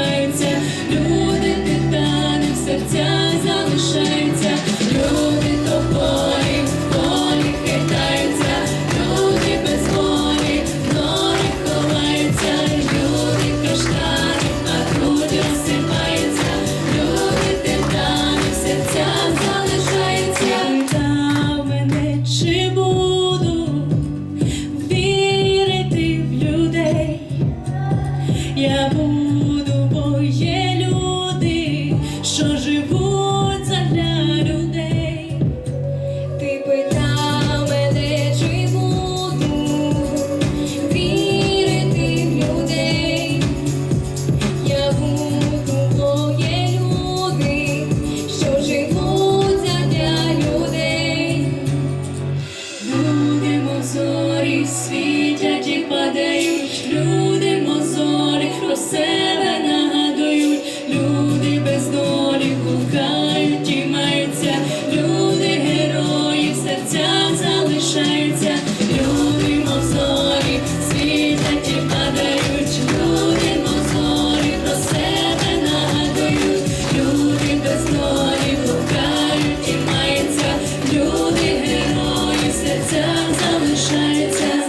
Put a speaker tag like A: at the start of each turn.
A: Відбувається любов. рушається, люди мозолі, світать і падають, люди зорі, про себе нагадують, люди без долі лукають і маються, люди герої серця серцях залишаються.